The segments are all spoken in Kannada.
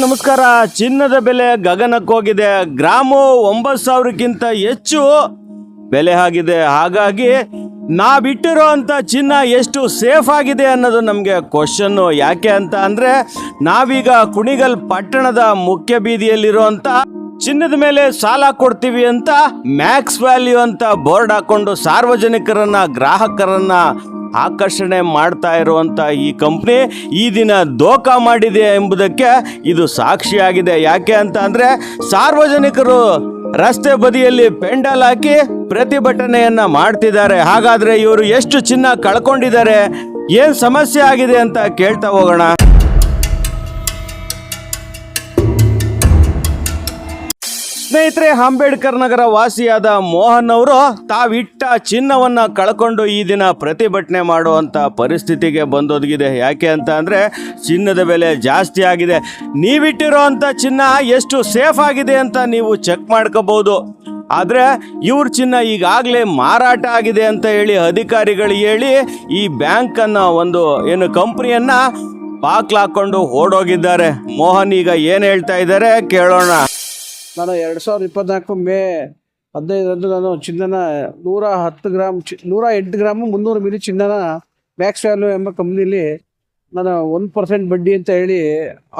ನಮಸ್ಕಾರ. ಚಿನ್ನದ ಬೆಲೆ ಗಗನಕ್ಕೋಗಿದೆ ಗ್ರಾಮು ಒಂಬತ್ತು ಸಾವಿರಕ್ಕಿಂತ ಹೆಚ್ಚು ಬೆಲೆ ಆಗಿದೆ. ಹಾಗಾಗಿ ನಾವಿಟ್ಟಿರೋ ಅಂತ ಚಿನ್ನ ಎಷ್ಟು ಸೇಫ್ ಆಗಿದೆ ಅನ್ನೋದು ನಮಗೆ ಕ್ವಶನ್ನು ಯಾಕೆ ಅಂತ ಅಂದರೆ, ನಾವೀಗ ಕುಣಿಗಲ್ ಪಟ್ಟಣದ ಮುಖ್ಯ ಬೀದಿಯಲ್ಲಿರುವಂಥ ಚಿನ್ನದ ಮೇಲೆ ಸಾಲ ಕೊಡ್ತೀವಿ ಅಂತ ಮ್ಯಾಕ್ಸ್ ವ್ಯಾಲ್ಯೂ ಅಂತ ಬೋರ್ಡ್ ಹಾಕೊಂಡು ಸಾರ್ವಜನಿಕರನ್ನ, ಗ್ರಾಹಕರನ್ನ ಆಕರ್ಷಣೆ ಮಾಡ್ತಾ ಇರುವಂಥ ಈ ಕಂಪ್ನಿ ಈ ದಿನ ದೋಖಾ ಮಾಡಿದೆ ಎಂಬುದಕ್ಕೆ ಇದು ಸಾಕ್ಷಿಯಾಗಿದೆ. ಯಾಕೆ ಅಂತ ಅಂದರೆ ಸಾರ್ವಜನಿಕರು ರಸ್ತೆ ಬದಿಯಲ್ಲಿ ಪೆಂಡಲ್ ಹಾಕಿ ಪ್ರತಿಭಟನೆಯನ್ನ ಮಾಡ್ತಿದ್ದಾರೆ. ಹಾಗಾದ್ರೆ ಇವರು ಎಷ್ಟು ಚಿನ್ನ ಕಳ್ಕೊಂಡಿದ್ದಾರೆ? ಏನ್ ಸಮಸ್ಯೆ ಆಗಿದೆ ಅಂತ ಕೇಳ್ತಾ ಹೋಗೋಣ. ಸ್ನೇಹಿತರೆ, ಅಂಬೇಡ್ಕರ್ ನಗರ ವಾಸಿಯಾದ ಮೋಹನ್ ಅವರು ತಾವಿಟ್ಟ ಚಿನ್ನವನ್ನ ಕಳ್ಕೊಂಡು ಈ ದಿನ ಪ್ರತಿಭಟನೆ ಮಾಡುವಂತ ಪರಿಸ್ಥಿತಿಗೆ ಬಂದೊದಗಿದೆ. ಯಾಕೆ ಅಂತ ಅಂದ್ರೆ, ಚಿನ್ನದ ಬೆಲೆ ಜಾಸ್ತಿ ಆಗಿದೆ. ನೀವಿಟ್ಟಿರೋ ಅಂತ ಚಿನ್ನ ಎಷ್ಟು ಸೇಫ್ ಆಗಿದೆ ಅಂತ ನೀವು ಚೆಕ್ ಮಾಡ್ಕೋಬಹುದು. ಆದರೆ, ಇವ್ರ ಚಿನ್ನ ಈಗಾಗಲೇ ಮಾರಾಟ ಆಗಿದೆ ಅಂತ ಹೇಳಿ ಅಧಿಕಾರಿಗಳು ಹೇಳಿ, ಈ ಬ್ಯಾಂಕನ್ನು ಒಂದು, ಏನು, ಕಂಪ್ನಿಯನ್ನ ಬಾಕ್ಲಾಕೊಂಡು ಓಡೋಗಿದ್ದಾರೆ. ಮೋಹನ್ ಈಗ ಏನು ಹೇಳ್ತಾ ಇದ್ದಾರೆ ಕೇಳೋಣ. ನಾನು ಎರಡು ಸಾವಿರದ ಇಪ್ಪತ್ನಾಲ್ಕು ಮೇ ಹದಿನೈದರಂದು ನಾನು ಚಿನ್ನನ ನೂರ ಹತ್ತು ಗ್ರಾಮ್ ಚಿ, ನೂರ ಎಂಟು ಗ್ರಾಮು ಮುನ್ನೂರು ಮಿಲಿ ಚಿನ್ನನ ಮ್ಯಾಕ್ಸ್ ವ್ಯಾಲ್ಯೂ ಎಂಬ ಕಂಪ್ನಿಲಿ ನಾನು ಒಂದು ಪರ್ಸೆಂಟ್ ಬಡ್ಡಿ ಅಂತ ಹೇಳಿ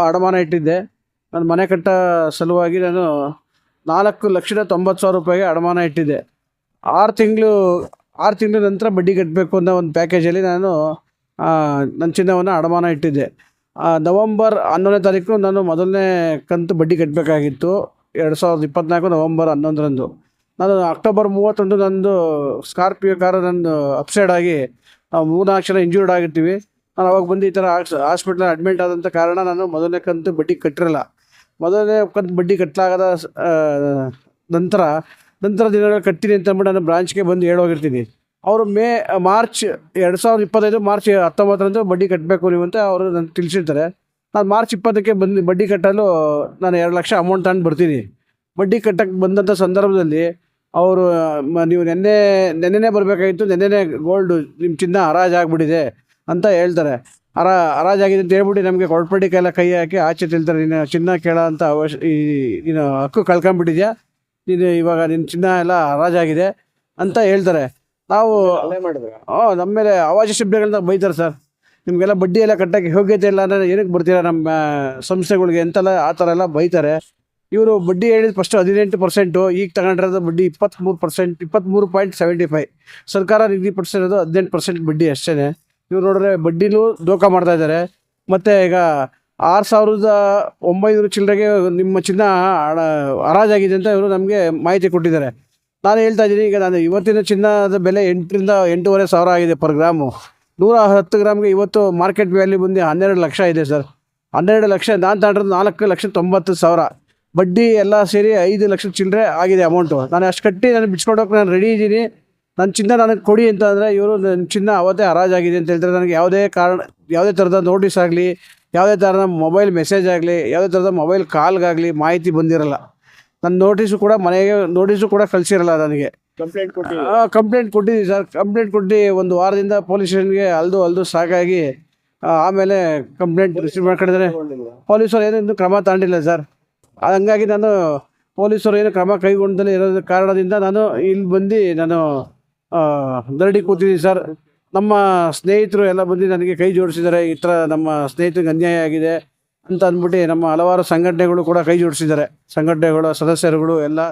ಅಡಮಾನ ಇಟ್ಟಿದ್ದೆ. ನನ್ನ ಮನೆ ಕಟ್ಟ ಸಲುವಾಗಿ ನಾನು ನಾಲ್ಕು ಲಕ್ಷದ ತೊಂಬತ್ತು ಸಾವಿರ ರೂಪಾಯಿಗೆ ಅಡಮಾನ ಇಟ್ಟಿದ್ದೆ. ಆರು ತಿಂಗಳು, ಆರು ತಿಂಗಳ ನಂತರ ಬಡ್ಡಿ ಕಟ್ಟಬೇಕು ಅನ್ನೋ ಒಂದು ಪ್ಯಾಕೇಜಲ್ಲಿ ನಾನು ನನ್ನ ಚಿನ್ನವನ್ನು ಅಡಮಾನ ಇಟ್ಟಿದ್ದೆ. ನವಂಬರ್ ಹನ್ನೊಂದನೇ ತಾರೀಕು ನಾನು ಮೊದಲನೇ ಕಂತು ಬಡ್ಡಿ ಕಟ್ಟಬೇಕಾಗಿತ್ತು ಎರಡು ಸಾವಿರದ ಇಪ್ಪತ್ತ್ನಾಲ್ಕು ನವಂಬರ್ ಹನ್ನೊಂದರಂದು. ನಾನು ಅಕ್ಟೋಬರ್ ಮೂವತ್ತೊಂದು ನಂದು ಸ್ಕಾರ್ಪಿಯೋ ಕಾರು ನಂದು ಅಪ್ಸೈಡ್ ಆಗಿ ನಾವು ಮೂರ್ನಾಲ್ಕು ಜನ ಇಂಜೂರ್ಡ್ ಆಗಿರ್ತೀವಿ. ನಾನು ಅವಾಗ ಬಂದು ಈ ಥರ ಹಾಸ್ಪಿಟ್ಲಲ್ಲಿ ಅಡ್ಮಿಟ್ ಆದಂಥ ಕಾರಣ ನಾನು ಮೊದಲನೇ ಕಂತು ಬಡ್ಡಿ ಕಟ್ಟಿರಲ್ಲ. ಮೊದಲನೇ ಕಂತು ಬಡ್ಡಿ ಕಟ್ಟಲಾಗದ ನಂತರ ನಂತರ ದಿನಗಳಲ್ಲಿ ಕಟ್ತೀನಿ ಅಂತ ಅಂದ್ಬಿಟ್ಟು ನಾನು ಬ್ರಾಂಚ್ಗೆ ಬಂದು ಹೇಳೋಗಿರ್ತೀನಿ. ಅವರು ಮೇ, ಮಾರ್ಚ್, ಎರಡು ಸಾವಿರದ ಇಪ್ಪತ್ತೈದು, ಮಾರ್ಚ್ ಹತ್ತೊಂಬತ್ತರಂದು ಬಡ್ಡಿ ಕಟ್ಟಬೇಕು ನೀವು ಅಂತ ಅವರು ನನಗೆ ತಿಳಿಸಿರ್ತಾರೆ. ನಾನು ಮಾರ್ಚ್ ಇಪ್ಪತ್ತಕ್ಕೆ ಬಂದು ಬಡ್ಡಿ ಕಟ್ಟಲು ನಾನು ಎರಡು ಲಕ್ಷ ಅಮೌಂಟ್ ತಗೊಂಡು ಬರ್ತೀನಿ. ಬಡ್ಡಿ ಕಟ್ಟಕ್ಕೆ ಬಂದಂಥ ಸಂದರ್ಭದಲ್ಲಿ ಅವರು ನೀವು ನೆನ್ನೆ ನೆನ್ನೆನೇ ಬರಬೇಕಾಗಿತ್ತು ನೆನ್ನೆನೇ ಗೋಲ್ಡು ನಿಮ್ಮ ಚಿನ್ನ ಹರಾಜಾಗ್ಬಿಟ್ಟಿದೆ ಅಂತ ಹೇಳ್ತಾರೆ. ಹರ ಹರಾಜಾಗಿದೆ ಅಂತ ಹೇಳ್ಬಿಟ್ಟು ನಮಗೆ ಕೊಡ್ಪಟ್ಟಿ ಕೈಲ ಕೈ ಹಾಕಿ ಆಚೆ ತಿಳ್ತಾರೆ ನೀನು ಚಿನ್ನ ಕೇಳ ಅಂತ ಅವಶ್ಯ ಈ ನೀನು ಹಕ್ಕು ಕಳ್ಕೊಂಬಿಟ್ಟಿದ್ಯಾ ನೀನು ಇವಾಗ ನಿನ್ನ ಚಿನ್ನ ಎಲ್ಲ ಹರಾಜಾಗಿದೆ ಅಂತ ಹೇಳ್ತಾರೆ. ನಾವು ಹಾಂ ನಮ್ಮ ಮೇಲೆ ಅವಾಜ ಶಬ್ದಗಳನ್ನ ಬೈತಾರೆ ಸರ್. ನಿಮಗೆಲ್ಲ ಬಡ್ಡಿ ಎಲ್ಲ ಕಟ್ಟಕ್ಕೆ ಯೋಗ್ಯತೆ ಇಲ್ಲ ಅಂದರೆ ಏನಕ್ಕೆ ಬರ್ತೀರಾ ನಮ್ಮ ಸಂಸ್ಥೆಗಳಿಗೆ ಎಂತೆಲ್ಲ ಆ ಥರ ಎಲ್ಲ ಬೈತಾರೆ. ಇವರು ಬಡ್ಡಿ ಹೇಳಿದ ಫಸ್ಟ್ ಹದಿನೆಂಟು ಪರ್ಸೆಂಟು ಈಗ ತಗೊಂಡಿರೋದು ಬಡ್ಡಿ ಇಪ್ಪತ್ತ್ಮೂರು ಪರ್ಸೆಂಟ್ ಇಪ್ಪತ್ತ್ಮೂರು ಪಾಯಿಂಟ್ ಸೆವೆಂಟಿ ಫೈವ್ ಸರ್ಕಾರ ನಿಗದಿಪಡಿಸಿರೋದು ಹದಿನೆಂಟು ಪರ್ಸೆಂಟ್ ಬಡ್ಡಿ ಅಷ್ಟೇ ಇವ್ರು ನೋಡಿದ್ರೆ ಬಡ್ಡಿನೂ ದೋಖ ಮಾಡ್ತಾ ಇದ್ದಾರೆ. ಮತ್ತು ಈಗ ಆರು ಸಾವಿರದ ಒಂಬೈನೂರು ಚಿಲ್ಲರೆಗೆ ನಿಮ್ಮ ಚಿನ್ನ ಹರಾಜಾಗಿದೆ ಅಂತ ಇವರು ನಮಗೆ ಮಾಹಿತಿ ಕೊಟ್ಟಿದ್ದಾರೆ. ನಾನು ಹೇಳ್ತಾ ಇದ್ದೀನಿ, ಈಗ ನಾನು ಇವತ್ತಿನ ಚಿನ್ನದ ಬೆಲೆ ಎಂಟರಿಂದ ಎಂಟೂವರೆ ಸಾವಿರ ಆಗಿದೆ ಪರ್ ಗ್ರಾಮು ನೂರ ಹತ್ತು ಗ್ರಾಮ್ಗೆ ಇವತ್ತು ಮಾರ್ಕೆಟ್ ವ್ಯಾಲ್ಯೂ ಬಂದು ಹನ್ನೆರಡು ಲಕ್ಷ ಇದೆ ಸರ್. ಹನ್ನೆರಡು ಲಕ್ಷ ನಾನು ತಗೊಂಡ್ರೆ ನಾಲ್ಕು ಲಕ್ಷ ತೊಂಬತ್ತು ಸಾವಿರ. ಬಡ್ಡಿ ಎಲ್ಲ ಸೇರಿ ಐದು ಲಕ್ಷ ಚಿಲ್ಲರೆ ಆಗಿದೆ ಅಮೌಂಟು ನಾನು ಅಷ್ಟು ಕಟ್ಟಿ ನಾನು ಬಿಚ್ಕೊಂಡೋಗಿ ನಾನು ರೆಡಿ ಇದ್ದೀನಿ. ನನ್ನ ಚಿನ್ನ ನನಗೆ ಕೊಡಿ ಅಂತ ಅಂದರೆ ಇವರು ನನ್ನ ಚಿನ್ನ ಅವತ್ತೇ ಹರಾಜಾಗಿದೆ ಅಂತ ಹೇಳ್ತಾರೆ. ನನಗೆ ಯಾವುದೇ ಕಾರಣ, ಯಾವುದೇ ಥರದ ನೋಟಿಸ್ ಆಗಲಿ, ಯಾವುದೇ ಥರದ ಮೊಬೈಲ್ ಮೆಸೇಜ್ ಆಗಲಿ, ಯಾವುದೇ ಥರದ ಮೊಬೈಲ್ ಕಾಲ್ಗಾಗಲಿ ಮಾಹಿತಿ ಬಂದಿರಲ್ಲ. ನನ್ನ ನೋಟಿಸು ಕೂಡ ಮನೆಗೆ ನೋಟಿಸು ಕೂಡ ಕಳಿಸಿರಲ್ಲ ನನಗೆ. ಕಂಪ್ಲೇಂಟ್ ಕೊಟ್ಟು ಕಂಪ್ಲೇಂಟ್ ಕೊಟ್ಟಿದ್ದೀವಿ ಸರ್ ಕಂಪ್ಲೇಂಟ್ ಕೊಟ್ಟು ಒಂದು ವಾರದಿಂದ ಪೊಲೀಸ್ ಸ್ಟೇಷನ್ಗೆ ಅಲ್ದು ಅಲ್ದು ಸಾಕಾಗಿ ಆಮೇಲೆ ಕಂಪ್ಲೇಂಟ್ ರಿಸೀವ್ ಮಾಡ್ಕೊಂಡಿದ್ದಾರೆ. ಪೊಲೀಸರು ಏನೇನು ಇನ್ನೂ ಕ್ರಮ ತಗೊಂಡಿಲ್ಲ ಸರ್ ಹಂಗಾಗಿ ನಾನು ಪೊಲೀಸರು ಏನು ಕ್ರಮ ಕೈಗೊಂಡಲ್ಲಿ ಇರೋದ ಕಾರಣದಿಂದ ನಾನು ಇಲ್ಲಿ ಬಂದು ನಾನು ದರಡಿ ಕೂತಿದ್ದೀನಿ ಸರ್ ನಮ್ಮ ಸ್ನೇಹಿತರು ಎಲ್ಲ ಬಂದು ನನಗೆ ಕೈ ಜೋಡಿಸಿದ್ದಾರೆ. ಈ ಥರ ನಮ್ಮ ಸ್ನೇಹಿತರಿಗೆ ಅನ್ಯಾಯ ಆಗಿದೆ ಅಂತ ಅಂದ್ಬಿಟ್ಟು ನಮ್ಮ ಹಲವಾರು ಸಂಘಟನೆಗಳು ಕೂಡ ಕೈ ಜೋಡಿಸಿದ್ದಾರೆ. ಸಂಘಟನೆಗಳು ಸದಸ್ಯರುಗಳು ಎಲ್ಲ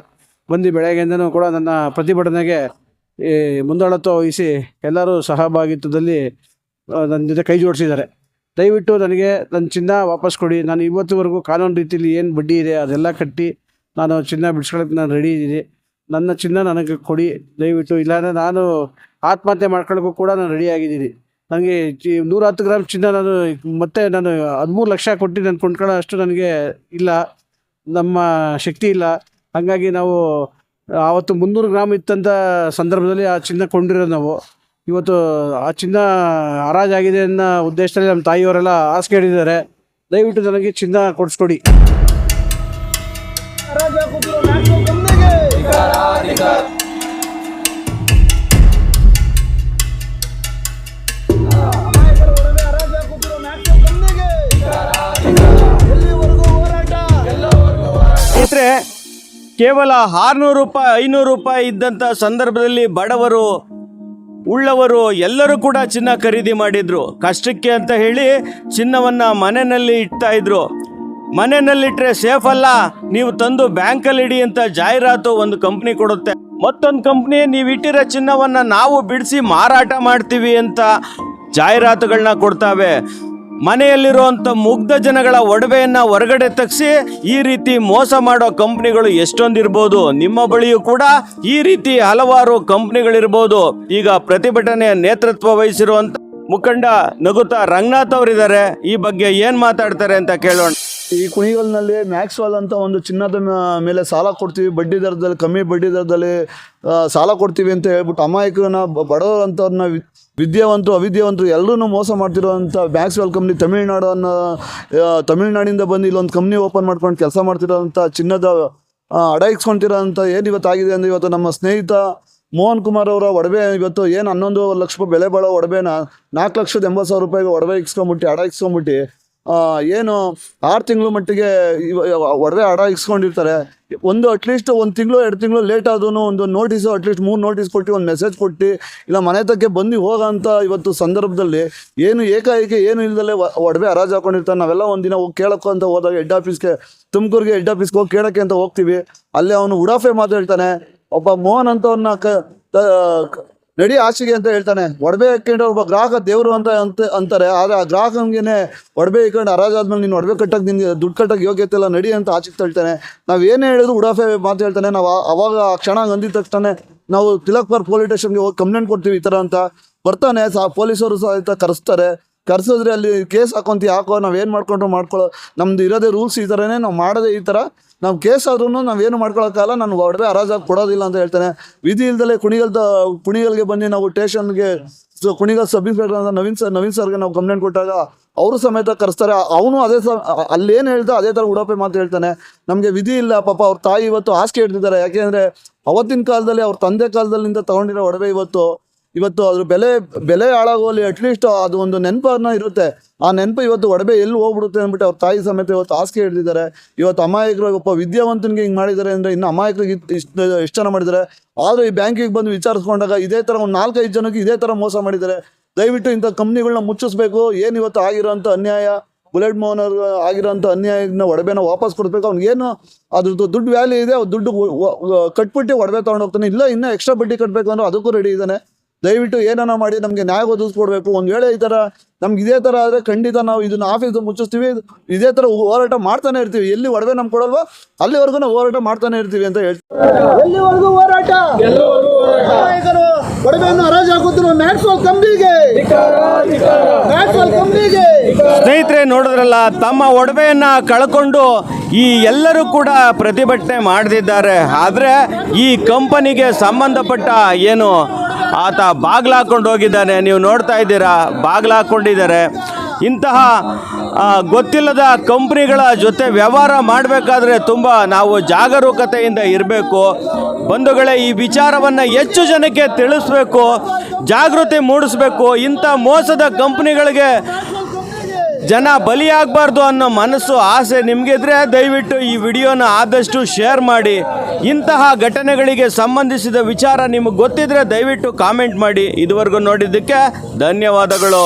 ಬಂದು ಬೆಳಗ್ಗೆಯಿಂದನೂ ಕೂಡ ನನ್ನ ಪ್ರತಿಭಟನೆಗೆ, ಈ ಮುಂದಾಳತ್ವ ವಹಿಸಿ ಎಲ್ಲರೂ ಸಹಭಾಗಿತ್ವದಲ್ಲಿ ನನ್ನ ಜೊತೆ ಕೈ ಜೋಡಿಸಿದ್ದಾರೆ. ದಯವಿಟ್ಟು ನನಗೆ ನನ್ನ ಚಿನ್ನ ವಾಪಸ್ ಕೊಡಿ. ನಾನು ಇವತ್ತುವರೆಗೂ ಕಾನೂನು ರೀತಿಯಲ್ಲಿ ಏನು ಬಡ್ಡಿ ಇದೆ ಅದೆಲ್ಲ ಕಟ್ಟಿ ನಾನು ಚಿನ್ನ ಬಿಡ್ಸ್ಕೊಳಕ್ಕೆ ನಾನು ರೆಡಿ ಇದ್ದೀನಿ. ನನ್ನ ಚಿನ್ನ ನನಗೆ ಕೊಡಿ. ದಯವಿಟ್ಟು ಇಲ್ಲಾಂದರೆ ನಾನು ಆತ್ಮಹತ್ಯೆ ಮಾಡ್ಕೊಳ್ಳೋಕ್ಕೂ ಕೂಡ ನಾನು ರೆಡಿ ಆಗಿದ್ದೀನಿ. ನನಗೆ ಚಿ ನೂರ ಹತ್ತು ಗ್ರಾಮ್ ಚಿನ್ನ ನಾನು ಮತ್ತೆ ನಾನು ಹದಿಮೂರು ಲಕ್ಷ ಕೊಟ್ಟು ನಾನು ಕೊಂಡ್ಕೊಳ್ಳೋ ಅಷ್ಟು ನನಗೆ ಇಲ್ಲ. ನಮ್ಮ ಶಕ್ತಿ ಇಲ್ಲ. ಹಾಗಾಗಿ ನಾವು, ಆವತ್ತು ಮುನ್ನೂರು ಗ್ರಾಮ್ ಇತ್ತಂಥ ಸಂದರ್ಭದಲ್ಲಿ ಆ ಚಿನ್ನ ಕೊಂಡಿರೋದು ನಾವು. ಇವತ್ತು ಆ ಚಿನ್ನ ಹರಾಜಾಗಿದೆ ಅನ್ನೋ ಉದ್ದೇಶದಲ್ಲಿ ನಮ್ಮ ತಾಯಿಯವರೆಲ್ಲ ಆಸೆ ಹೇಳಿದ್ದಾರೆ ದಯವಿಟ್ಟು ನನಗೆ ಚಿನ್ನ ಕೊಡಿಸ್ಕೊಡಿ. ಕೇವಲ ಆರುನೂರು ರೂಪಾಯಿ, ಐನೂರು ರೂಪಾಯಿ ಇದ್ದಂಥ ಸಂದರ್ಭದಲ್ಲಿ ಬಡವರು, ಉಳ್ಳವರು ಎಲ್ಲರೂ ಕೂಡ ಚಿನ್ನ ಖರೀದಿ ಮಾಡಿದ್ರು. ಕಷ್ಟಕ್ಕೆ ಅಂತ ಹೇಳಿ ಚಿನ್ನವನ್ನು ಮನೆಯಲ್ಲಿ ಇಡ್ತಾ ಇದ್ರು. ಮನೆಯಲ್ಲಿಟ್ಟರೆ ಸೇಫ್ ಅಲ್ಲ, ನೀವು ತಂದು ಬ್ಯಾಂಕಲ್ಲಿ ಇಡಿ ಅಂತ ಜಾಹೀರಾತು ಒಂದು ಕಂಪ್ನಿ ಕೊಡುತ್ತೆ. ಮತ್ತೊಂದು ಕಂಪ್ನಿ, ನೀವು ಇಟ್ಟಿರೋ ಚಿನ್ನವನ್ನು ನಾವು ಬಿಡಿಸಿ ಮಾರಾಟ ಮಾಡ್ತೀವಿ ಅಂತ ಜಾಹೀರಾತುಗಳನ್ನ ಕೊಡ್ತಾವೆ. ಮನೆಯಲ್ಲಿರುವಂಥ ಮುಗ್ಧ ಜನಗಳ ಒಡವೆಯನ್ನ ಹೊರಗಡೆ ತಗ್ಸಿ ಈ ರೀತಿ ಮೋಸ ಮಾಡೋ ಕಂಪ್ನಿಗಳು ಎಷ್ಟೊಂದಿರ್ಬೋದು. ನಿಮ್ಮ ಬಳಿಯೂ ಕೂಡ ಈ ರೀತಿ ಹಲವಾರು ಕಂಪ್ನಿಗಳಿರ್ಬೋದು. ಈಗ ಪ್ರತಿಭಟನೆಯ ನೇತೃತ್ವ ವಹಿಸಿರುವಂತ ಮುಖಂಡ ನಗುತಾ ರಂಗನಾಥ್ ಅವರಿದ್ದಾರೆ. ಈ ಬಗ್ಗೆ ಏನ್ ಮಾತಾಡ್ತಾರೆ ಅಂತ ಕೇಳೋಣ. ಈ ಕುಣಿಗಲ್ನಲ್ಲಿ ಮ್ಯಾಕ್ಸ್ವಾಲ್ ಅಂತ ಒಂದು ಚಿನ್ನದ ಮೇಲೆ ಸಾಲ ಕೊಡ್ತೀವಿ. ಬಡ್ಡಿ ದರದಲ್ಲಿ ಕಮ್ಮಿ ಬಡ್ಡಿ ದರದಲ್ಲಿ ಸಾಲ ಕೊಡ್ತೀವಿ ಅಂತ ಹೇಳ್ಬಿಟ್ಟು ಅಮಾಯಕನ ಬಡವರಂಥವ್ರನ್ನ ವಿದ್ಯಾವಂತರು ಅವಿದ್ಯಾವಂತರು ಎಲ್ಲರೂ ಮೋಸ ಮಾಡ್ತಿರೋವಂಥ ಮ್ಯಾಕ್ಸ್ವೆಲ್ ಕಂಪ್ನಿ ತಮಿಳ್ನಾಡು ಅನ್ನೋ ಆ, ತಮಿಳ್ನಾಡಿಂದ ಬಂದು ಇಲ್ಲೊಂದು ಕಂಪ್ನಿ ಓಪನ್ ಮಾಡ್ಕೊಂಡು ಕೆಲಸ ಮಾಡ್ತಿರೋವಂಥ ಚಿನ್ನದ ಅಡ ಇಸ್ಕೊಂತಿರೋಂಥ ಏನು ಇವತ್ತು ಆಗಿದೆ ಅಂದರೆ ಇವತ್ತು ನಮ್ಮ ಸ್ನೇಹಿತ ಮೋಹನ್ ಕುಮಾರ್ ಅವರ ಒಡವೆ ಇವತ್ತು ಏನು ಹನ್ನೊಂದು ಲಕ್ಷ ರೂಪಾಯಿ ಬೆಲೆ ಬಾಳೋ ಒಡವೆನ ನಾಲ್ಕು ಲಕ್ಷದ ಎಂಬತ್ತು ಸಾವಿರ ರೂಪಾಯಿಗೆ ಒಡವೆ ಇಸ್ಕೊಂಬಿಟ್ಟು ಅಡ ಇಸ್ಕೊಂಬಿಟ್ಟು ಏನು ಆರು ತಿಂಗಳು ಮಟ್ಟಿಗೆ ಒಡವೆ ಅಡ ಇಸ್ಕೊಂಡಿರ್ತಾರೆ. ಒಂದು ಅಟ್ಲೀಸ್ಟ್ ಒಂದು ತಿಂಗಳು, ಎರಡು ತಿಂಗಳು ಲೇಟ್ ಆದ್ರೂ ಒಂದು ನೋಟಿಸು ಅಟ್ಲೀಸ್ಟ್ ಮೂರು ನೋಟಿಸ್ ಕೊಟ್ಟು, ಒಂದು ಮೆಸೇಜ್ ಕೊಟ್ಟು, ಇಲ್ಲ ಮನೆ ತಕ್ಕೆ ಬಂದು ಹೋಗೋಂಥ ಇವತ್ತು ಸಂದರ್ಭದಲ್ಲಿ ಏನು ಏಕಾಏಕಿ ಏನು ಇಲ್ಲದಲ್ಲೇ ಒಡವೆ ಹರಾಜು ಹಾಕೊಂಡಿರ್ತಾರೆ. ನಾವೆಲ್ಲ ಒಂದಿನ ಹೋಗಿ ಕೇಳೋಕ್ಕೂ ಅಂತ ಹೋದಾಗ ಹೆಡ್ ಆಫೀಸ್ಗೆ ತುಮಕೂರಿಗೆ ಹೆಡ್ ಆಫೀಸ್ಗೆ ಹೋಗಿ ಕೇಳೋಕ್ಕೆ ಅಂತ ಹೋಗ್ತೀವಿ. ಅಲ್ಲಿ ಅವನು ಉಡಾಫೆ ಮಾತಾಡ್ತಾನೆ. ಒಬ್ಬ ಮೋಹನ್ ಅಂತವನ್ನ ಕ ರೆಡಿ ಹಾಸಿಗೆ ಅಂತ ಹೇಳ್ತಾನೆ, ಒಡವೆ ಹಾಕೊಂಡು ಒಬ್ಬ ಗ್ರಾಹಕ ದೇವರು ಅಂತ ಅಂತ ಅಂತಾರೆ, ಆದರೆ ಆ ಗ್ರಾಹಕನಿಗೆ ಒಡವೆ ಇಟ್ಕೊಂಡು ಹರಾಜಾದ್ಮೇಲೆ ನೀನು ಒಡವೆ ಕಟ್ಟಕ್ಕೆ ನಿನ್ಗೆ ದುಡ್ಡು ಕಟ್ಟಕ್ಕೆ ಯೋಗ್ಯತೆ ಇಲ್ಲ ನಡಿ ಅಂತ ಆಚೆಗೆ ತಳ್ತಾನೆ. ನಾವು ಏನೇ ಹೇಳಿದ್ರು ಉಡಾಫೆ ಮಾತು ಹೇಳ್ತಾನೆ, ನಾವು ಅವಾಗ ಆ ಕ್ಷಣ ಅಂದಿದ ತಕ್ಷಣ ನಾವು ತಿಲಕ್ ಪಾರ್ಕ್ ಪೊಲೀಸ್ ಸ್ಟೇಷನ್ಗೆ ಹೋಗಿ ಕಂಪ್ಲೇಂಟ್ ಕೊಡ್ತೀವಿ ಈ ಥರ ಅಂತ. ಬರ್ತಾನೆ ಸಹ ಪೊಲೀಸರು ಸಹಿತ ಕರೆಸ್ತಾರೆ. ಕರ್ಸಿದ್ರೆ ಅಲ್ಲಿ ಕೇಸ್ ಹಾಕೊಂತಿ ಹಾಕೋ ನಾವೇನು ಮಾಡ್ಕೊಂಡ್ರು ಮಾಡ್ಕೊಳ್ಳೋ, ನಮ್ದು ಇರೋದೇ ರೂಲ್ಸ್ ಈ ಥರನೇ ನಾವು ಮಾಡೋದೇ ಈ ಥರ ನಾವು ಕೇಸ್ ಆದ್ರೂ ನಾವೇನು ಮಾಡ್ಕೊಳ್ಳೋಕ್ಕಾಗಲ್ಲ ನಾನು ಒಡವೆ ಹರಾಜಾಗಿ ಕೊಡೋದಿಲ್ಲ ಅಂತ ಹೇಳ್ತಾನೆ. ವಿಧಿ ಇಲ್ದಲೆ ಕುಣಿಗಲ್ದ, ಕುಣಿಗಲ್ಗೆ ಬಂದು ನಾವು ಟೇಷನ್ಗೆ ಸೊ ಕುಣಿಗಲ್ ಸಬ್ ಇನ್ಸ್ಪೆಕ್ಟರ್ ಅಂತ ನವೀನ್ ಸರ್, ನವೀನ್ ಸರ್ಗೆ ನಾವು ಕಂಪ್ಲೇಂಟ್ ಕೊಟ್ಟಾಗ ಅವರು ಸಮೇತ ಕರೆಸ್ತಾರೆ. ಅವನು ಅದೇ ಸ ಅಲ್ಲೇನು ಹೇಳ್ತಾ ಅದೇ ಥರ ಉಡೋಪೆ ಮಾತು ಹೇಳ್ತಾನೆ. ನಮಗೆ ವಿಧಿ ಇಲ್ಲ, ಪಾಪ ಅವ್ರ ತಾಯಿ ಇವತ್ತು ಹಾಸಿಗೆ ಇಡ್ತಿದ್ದಾರೆ ಯಾಕೆಂದರೆ ಅವತ್ತಿನ ಕಾಲದಲ್ಲಿ ಅವ್ರ ತಂದೆ ಕಾಲದಲ್ಲಿಂದ ತಗೊಂಡಿರೋ ಒಡವೆ ಇವತ್ತು ಇವತ್ತು ಅದ್ರ ಬೆಲೆ ಬೆಲೆ ಹಾಳಾಗೋಲಿ ಅಟ್ಲೀಸ್ಟ್ ಅದು ಒಂದು ನೆನಪನ್ನ ಇರುತ್ತೆ. ಆ ನೆನಪು ಇವತ್ತು ಒಡವೆ ಎಲ್ಲಿ ಹೋಗ್ಬಿಡುತ್ತೆ ಅಂದ್ಬಿಟ್ಟು ಅವ್ರ ತಾಯಿ ಸಮೇತ ಇವತ್ತು ಆಸ್ಕೆ ಹಿಡಿದಿದ್ದಾರೆ ಇವತ್ತು ಅಮಾಯಕರು, ಒಬ್ಬ ವಿದ್ಯಾವಂತನಿಗೆ ಹಿಂಗೆ ಮಾಡಿದ್ದಾರೆ ಅಂದರೆ ಇನ್ನು ಅಮಾಯಕರಿಗೆ ಇಷ್ಟು ಎಷ್ಟು ಜನ ಮಾಡಿದ್ದಾರೆ. ಆದರೂ ಈ ಬ್ಯಾಂಕಿಗೆ ಬಂದು ವಿಚಾರಿಸ್ಕೊಂಡಾಗ ಇದೇ ಥರ ಒಂದು ನಾಲ್ಕೈದು ಜನಕ್ಕೆ ಇದೇ ಥರ ಮೋಸ ಮಾಡಿದ್ದಾರೆ. ದಯವಿಟ್ಟು ಇಂಥ ಕಂಪ್ನಿಗಳನ್ನ ಮುಚ್ಚಿಸ್ಬೇಕು. ಏನು ಇವತ್ತು ಆಗಿರೋಂಥ ಅನ್ಯಾಯ, ಬುಲೆಟ್ ಮೋನರ್ ಆಗಿರೋಂಥ ಅನ್ಯಾಯನ ಒಡವೆನ ವಾಪಸ್ ಕೊಡಬೇಕು. ಅವ್ನಿಗೇನು ಅದ್ರದ್ದು ದುಡ್ಡು ವ್ಯಾಲ್ಯೂ ಇದೆ, ಅವ್ರು ದುಡ್ಡು ಕಟ್ಬಿಟ್ಟು ಒಡವೆ ತೊಗೊಂಡು ಹೋಗ್ತಾನೆ. ಇಲ್ಲ, ಇನ್ನೂ ಎಕ್ಸ್ಟ್ರಾ ಬಡ್ಡಿ ಕಟ್ಟಬೇಕು ಅಂದ್ರೆ ಅದಕ್ಕೂ ರೆಡಿ ಇದ್ದಾನೆ. ದಯವಿಟ್ಟು ಏನನ್ನ ಮಾಡಿ ನಮಗೆ ನ್ಯಾಯ ಒದಗಿಸ್ಕೊಡ್ಬೇಕು. ಒಂದು ವೇಳೆ ಈ ಥರ ನಮ್ಗೆ ಇದೇ ಥರ ಆದರೆ ಖಂಡಿತ ನಾವು ಇದನ್ನ ಆಫೀಸ್ ಮುಚ್ಚಿಸ್ತೀವಿ. ಇದೇ ಥರ ಹೋರಾಟ ಮಾಡ್ತಾನೆ ಇರ್ತೀವಿ. ಎಲ್ಲಿ ಒಡವೆ ನಮ್ಗೆ ಕೊಡಲ್ವೋ ಅಲ್ಲಿವರೆಗೂ ನಾವು ಹೋರಾಟ ಮಾಡ್ತಾನೆ ಇರ್ತೀವಿ ಅಂತ ಹೇಳ್ತೀವಿ. ಎಲ್ಲಿವರೆಗೂ ಹೋರಾಟ? ನಾಯಕರು ಒಡವೆಯನ್ನು ಹರಾಜು ಹಾಕುತ್ತಿರುವ ಮ್ಯಾಕ್ಸ್ವೆಲ್ ಕಂಪ್ನಿಗೆ ಮ್ಯಾಕ್ಸ್ವೆಲ್ ಕಂಪ್ನಿಗೆ ಸ್ನೇಹಿತರೆ ನೋಡಿದ್ರಲ್ಲ ತಮ್ಮ ಒಡವೆಯನ್ನ ಕಳ್ಕೊಂಡು ಈ ಎಲ್ಲರೂ ಕೂಡ ಪ್ರತಿಭಟನೆ ಮಾಡದಿದ್ದಾರೆ. ಆದರೆ ಈ ಕಂಪನಿಗೆ ಸಂಬಂಧಪಟ್ಟ ಏನು ಆತ ಬಾಗ್ಲು ಹಾಕೊಂಡು ಹೋಗಿದ್ದಾನೆ. ನೀವು ನೋಡ್ತಾ ಇದ್ದೀರಾ ಬಾಗ್ಲ ಹಾಕೊಂಡಿದ್ದಾರೆ ಇಂತಹ ಗೊತ್ತಿಲ್ಲದ ಕಂಪ್ನಿಗಳ ಜೊತೆ ವ್ಯವಹಾರ ಮಾಡಬೇಕಾದ್ರೆ ತುಂಬ ನಾವು ಜಾಗರೂಕತೆಯಿಂದ ಇರಬೇಕು. ಬಂಧುಗಳೇ, ಈ ವಿಚಾರವನ್ನು ಹೆಚ್ಚು ಜನಕ್ಕೆ ತಿಳಿಸ್ಬೇಕು, ಜಾಗೃತಿ ಮೂಡಿಸ್ಬೇಕು. ಇಂಥ ಮೋಸದ ಕಂಪ್ನಿಗಳಿಗೆ ಜನ ಬಲಿಯಾಗಬಾರ್ದು ಅನ್ನೋ ಮನಸ್ಸು, ಆಸೆ ನಿಮಗಿದ್ರೆ ದಯವಿಟ್ಟು ಈ ವಿಡಿಯೋನ ಆದಷ್ಟು ಶೇರ್ ಮಾಡಿ. ಇಂತಹ ಘಟನೆಗಳಿಗೆ ಸಂಬಂಧಿಸಿದ ವಿಚಾರ ನಿಮಗೆ ಗೊತ್ತಿದ್ರೆ ದಯವಿಟ್ಟು ಕಾಮೆಂಟ್ ಮಾಡಿ. ಇದುವರೆಗೂ ನೋಡಿದ್ದಕ್ಕೆ ಧನ್ಯವಾದಗಳು.